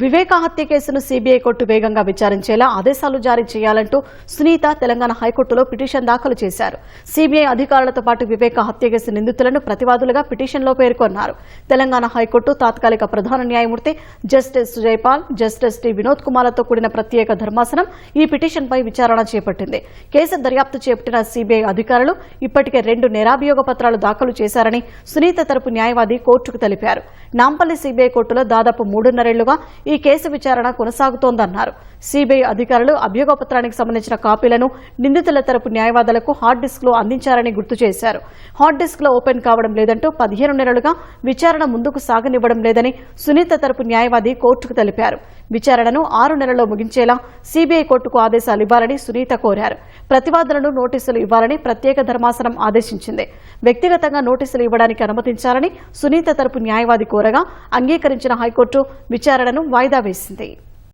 వివేక హత్య కేసును CBI court వేగంగా విచారించేలా ఆదేశాలు జారీ చేయాలంటూ సునీత తెలంగాణ హైకోర్టులో పిటిషన్ దాఖలు చేశారు. సీబీఐ అధికారులతో పాటు వివేక హత్య కేసు నిందితులను ప్రతివాదులుగా పిటిషన్లో పేర్కొన్నారు. తెలంగాణ హైకోర్టు తాత్కాలిక ప్రధాన న్యాయమూర్తి justice Jaipal justice T Vinod కుమార్లతో కూడిన ప్రత్యేక ధర్మాసనం ఈ పిటిషన్పై విచారణ చేపట్టింది. కేసు దర్యాప్తు చేపట్టిన సీబీఐ అధికారులు ఇప్పటికే రెండు నేరాభియోగ పత్రాలు దాఖలు చేశారని సునీత తరపు న్యాయవాది కోర్టుకు తెలిపారు. నాంపల్లి సీబీఐ కోర్టులో దాదాపు మూడున్నరేళ్ళుగా ఈ కేసు విచారణ కొనసాగుతోందన్నారు. సిబిఐ అధికారులు అభియోగపత్రానికి సంబంధించిన కాపీలను నిందితుల తరపు న్యాయవాదులకు హార్డ్ డిస్క్లో అందించారని గుర్తు చేశారు. హార్డ్ డిస్క్లో ఓపెన్ కావడం లేదంటూ పదిహేను నెలలుగా విచారణ ముందుకు సాగనివ్వడం లేదని సునీత తరపు న్యాయవాది కోర్టుకు తెలిపారు. విచారణను ఆరు నెలల్లో ముగించేలా సీబీఐ కోర్టుకు ఆదేశాలు ఇవ్వాలని సునీత కోరారు. ప్రతివాదులను నోటీసులు ఇవ్వాలని ప్రత్యేక ధర్మాసనం ఆదేశించింది. వ్యక్తిగతంగా నోటీసులు ఇవ్వడానికి అనుమతించాలని సునీత తరపు న్యాయవాది కోరగా అంగీకరించిన హైకోర్టు విచారణను వాయిదా వేసింది.